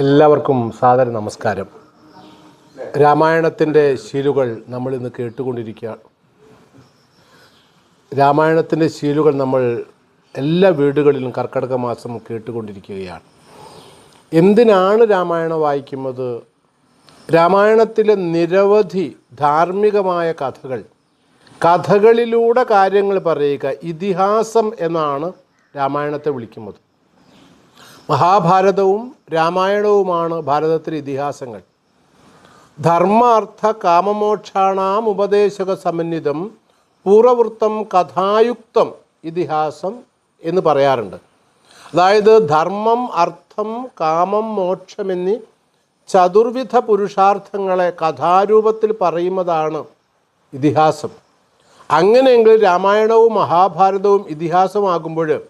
എല്ലാവർക്കും സാദര നമസ്കാരം. രാമായണത്തിന്റെ ശീലുകൾ നമ്മൾ ഇന്ന് കേട്ടുകൊണ്ടിരിക്കുകയാണ് രാമായണത്തിന്റെ ശീലുകൾ നമ്മൾ എല്ലാ വീടുകളിലും കർക്കടക മാസം കേട്ടുകൊണ്ടിരിക്കുകയാണ്. എന്തിനാണ് രാമായണം വായിക്കുന്നത്? രാമായണത്തിലെ നിരവധി ധാർമ്മികമായ കഥകൾ കഥകളിലൂടെ കാര്യങ്ങൾ പറയുക ഇതിഹാസം എന്നാണ് രാമായണത്തെ വിളിക്കുന്നത്. മഹാഭാരതവും രാമായണവുമാണ് ഭാരതത്തിലെ ഇതിഹാസങ്ങൾ. ധർമാർത്ഥ കാമമോക്ഷാണാം ഉപദേശക സമന്വിതം പൂർവവൃത്തം കഥായുക്തം ഇതിഹാസം എന്ന് പറയാറുണ്ട്. അതായത് ധർമ്മം അർത്ഥം കാമം മോക്ഷം എന്നീ ചതുർവിധ പുരുഷാർത്ഥങ്ങളെ കഥാരൂപത്തിൽ പറയുന്നതാണ് ഇതിഹാസം. അങ്ങനെയെങ്കിൽ രാമായണവും മഹാഭാരതവും ഇതിഹാസമാകുമ്പോൾ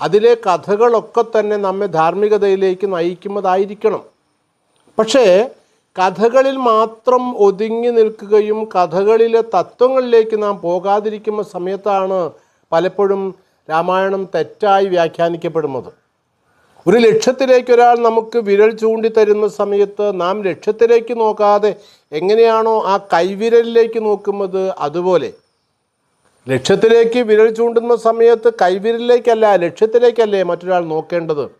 അതിലെ കഥകളൊക്കെ തന്നെ നമ്മെ ധാർമ്മികതയിലേക്ക് നയിക്കുന്നതായിരിക്കണം. പക്ഷേ കഥകളിൽ മാത്രം ഒതുങ്ങി നിൽക്കുകയും കഥകളിലെ തത്വങ്ങളിലേക്ക് നാം പോകാതിരിക്കുന്ന സമയത്താണ് പലപ്പോഴും രാമായണം തെറ്റായി വ്യാഖ്യാനിക്കപ്പെടുന്നത്. ഒരു ലക്ഷ്യത്തിലേക്ക് ഒരാൾ നമുക്ക് വിരൽ ചൂണ്ടി തരുന്ന സമയത്ത് നാം ലക്ഷ്യത്തിലേക്ക് നോക്കാതെ എങ്ങനെയാണോ ആ കൈവിരലിലേക്ക് നോക്കുന്നത് അതുപോലെ ലക്ഷ്യത്തിലേക്ക് വിരൽ ചൂണ്ടുന്ന സമയത്ത് കൈവിരലിലേക്കല്ല ലക്ഷ്യത്തിലേക്കല്ലേ മറ്റൊരാൾ നോക്കേണ്ടത്?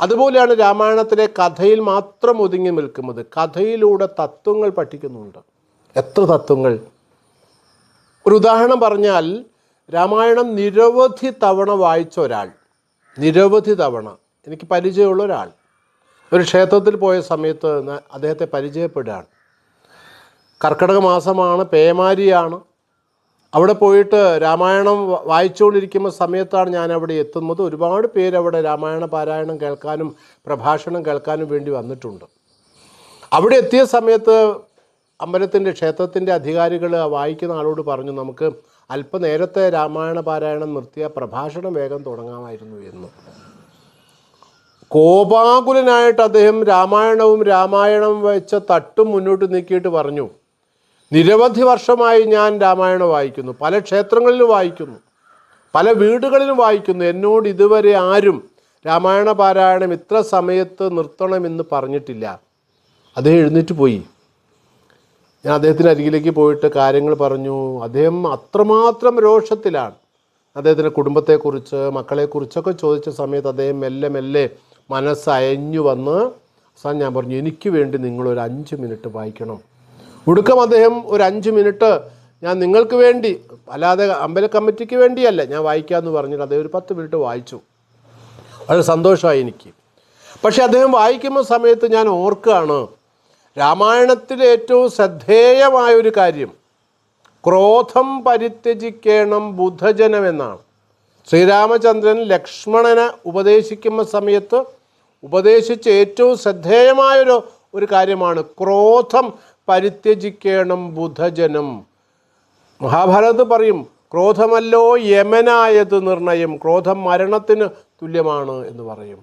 അതുപോലെയാണ് രാമായണത്തിലെ കഥയിൽ മാത്രം ഒതുങ്ങി നിൽക്കുന്നത്. കഥയിലൂടെ തത്വങ്ങൾ പഠിക്കുന്നുണ്ട്. എത്ര തത്വങ്ങൾ? ഒരു ഉദാഹരണം പറഞ്ഞാൽ രാമായണം നിരവധി തവണ വായിച്ച ഒരാൾ നിരവധി തവണ എനിക്ക് പരിചയമുള്ള ഒരാൾ ഒരു ക്ഷേത്രത്തിൽ പോയ സമയത്ത് അദ്ദേഹത്തെ പരിചയപ്പെടുകയാണ്. കർക്കിടക മാസമാണ് പേമാരിയാണ് അവിടെ പോയിട്ട് രാമായണം വായിച്ചുകൊണ്ടിരിക്കുന്ന സമയത്താണ് ഞാൻ അവിടെ എത്തുന്നത്. ഒരുപാട് പേര് അവിടെ രാമായണ പാരായണം കേൾക്കാനും പ്രഭാഷണം കേൾക്കാനും വേണ്ടി വന്നിട്ടുണ്ട്. അവിടെ എത്തിയ സമയത്ത് അമ്പലത്തിന്റെ ക്ഷേത്രത്തിന്റെ അധികാരികൾ വായിക്കുന്ന ആളോട് പറഞ്ഞു നമുക്ക് അല്പനേരത്തെ രാമായണ പാരായണം നിർത്തിയ പ്രഭാഷണം വേഗം തുടങ്ങാമായിരുന്നു എന്ന്. കോപാകുലനായിട്ട് അദ്ദേഹം രാമായണവും രാമായണം വെച്ച തട്ടും മുന്നോട്ട് നീക്കിയിട്ട് പറഞ്ഞു നിരവധി വർഷമായി ഞാൻ രാമായണം വായിക്കുന്നു. പല ക്ഷേത്രങ്ങളിലും വായിക്കുന്നു. പല വീടുകളിലും വായിക്കുന്നു. എന്നോട് ഇതുവരെ ആരും രാമായണ പാരായണം ഇത്ര സമയത്ത് നിർത്തണമെന്ന് പറഞ്ഞിട്ടില്ല. അദ്ദേഹം എഴുന്നേറ്റ് പോയി. ഞാൻ അദ്ദേഹത്തിന്റെ അരികിലേക്ക് പോയിട്ട് കാര്യങ്ങൾ പറഞ്ഞു. അദ്ദേഹം അത്രമാത്രം രോഷത്തിലാണ്. അദ്ദേഹത്തിന്റെ കുടുംബത്തെക്കുറിച്ച് മക്കളെക്കുറിച്ചൊക്കെ ചോദിച്ച സമയത്ത് അദ്ദേഹം മെല്ലെ മെല്ലെ മനസ്സയഞ്ഞു വന്ന് അവസാനം ഞാൻ പറഞ്ഞു എനിക്ക് വേണ്ടി നിങ്ങളൊരു അഞ്ച് മിനിറ്റ് വായിക്കണം. ഒടുക്കം അദ്ദേഹം ഒരു അഞ്ച് മിനിറ്റ് ഞാൻ നിങ്ങൾക്ക് വേണ്ടി അല്ലാതെ അമ്പല കമ്മിറ്റിക്ക് വേണ്ടിയല്ല ഞാൻ വായിക്കാമെന്ന് പറഞ്ഞിട്ട് അദ്ദേഹം ഒരു പത്ത് മിനിറ്റ് വായിച്ചു. വളരെ സന്തോഷമായി എനിക്ക്. പക്ഷേ അദ്ദേഹം വായിക്കുന്ന സമയത്ത് ഞാൻ ഓർക്കുകയാണ് രാമായണത്തിലെ ഏറ്റവും ശ്രദ്ധേയമായ ഒരു കാര്യം ക്രോധം പരിത്യജിക്കണം ബുദ്ധജനമെന്നാണ് ശ്രീരാമചന്ദ്രൻ ലക്ഷ്മണനെ ഉപദേശിക്കുന്ന സമയത്ത് ഉപദേശിച്ച ഏറ്റവും ശ്രദ്ധേയമായൊരു ഒരു കാര്യമാണ് ക്രോധം പരിത്യജിക്കണം ബുധജനം. മഹാഭാരത് പറയും ക്രോധമല്ലോ യമനായത് നിർണയം ക്രോധം മരണത്തിന് തുല്യമാണ് എന്ന് പറയും.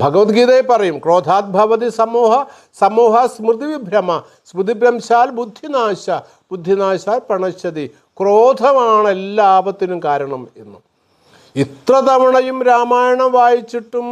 ഭഗവത്ഗീതയെ പറയും ക്രോധാത് ഭവതി സമൂഹ സമൂഹ സ്മൃതി വിഭ്രമ സ്മൃതിഭ്രംശാൽ ബുദ്ധിനാശ ബുദ്ധിനാശാൽ പ്രണശ്യതി ക്രോധമാണ് എല്ലാ ആപത്തിനും കാരണം എന്ന്. ഇത്ര തവണയും രാമായണം വായിച്ചിട്ടും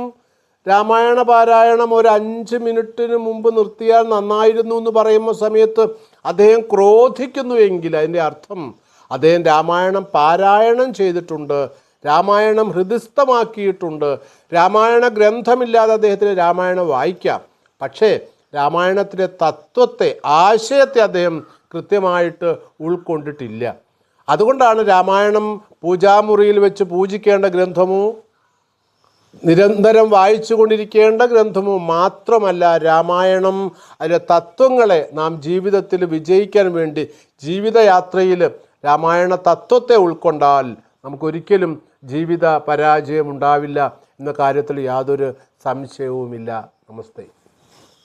രാമായണ പാരായണം ഒരു അഞ്ച് മിനിറ്റിന് മുമ്പ് നിർത്തിയാൽ നന്നായിരുന്നു എന്ന് പറയുന്ന സമയത്ത് അദ്ദേഹം ക്രോധിക്കുന്നു എങ്കിൽ അതിന്റെ അർത്ഥം അദ്ദേഹം രാമായണം പാരായണം ചെയ്തിട്ടുണ്ട് രാമായണം ഹൃദിസ്ഥമാക്കിയിട്ടുണ്ട്. രാമായണ ഗ്രന്ഥമില്ലാതെ അദ്ദേഹത്തിന് രാമായണം വായിക്കാം. പക്ഷേ രാമായണത്തിലെ തത്വത്തെ ആശയത്തെ അദ്ദേഹം കൃത്യമായിട്ട് ഉൾക്കൊണ്ടിട്ടില്ല. അതുകൊണ്ടാണ് രാമായണം പൂജാമുറിയിൽ വെച്ച് പൂജിക്കേണ്ട ഗ്രന്ഥമോ നിരന്തരം വായിച്ചു കൊണ്ടിരിക്കേണ്ട ഗ്രന്ഥമോ മാത്രമല്ല രാമായണം അതിലെ തത്വങ്ങളെ നാം ജീവിതത്തിൽ വിജയിക്കാൻ വേണ്ടി ജീവിതയാത്രയിൽ രാമായണ തത്വത്തെ ഉൾക്കൊണ്ടാൽ നമുക്കൊരിക്കലും ജീവിത പരാജയം ഉണ്ടാവില്ല എന്ന കാര്യത്തിൽ യാതൊരു സംശയവുമില്ല. നമസ്തേ.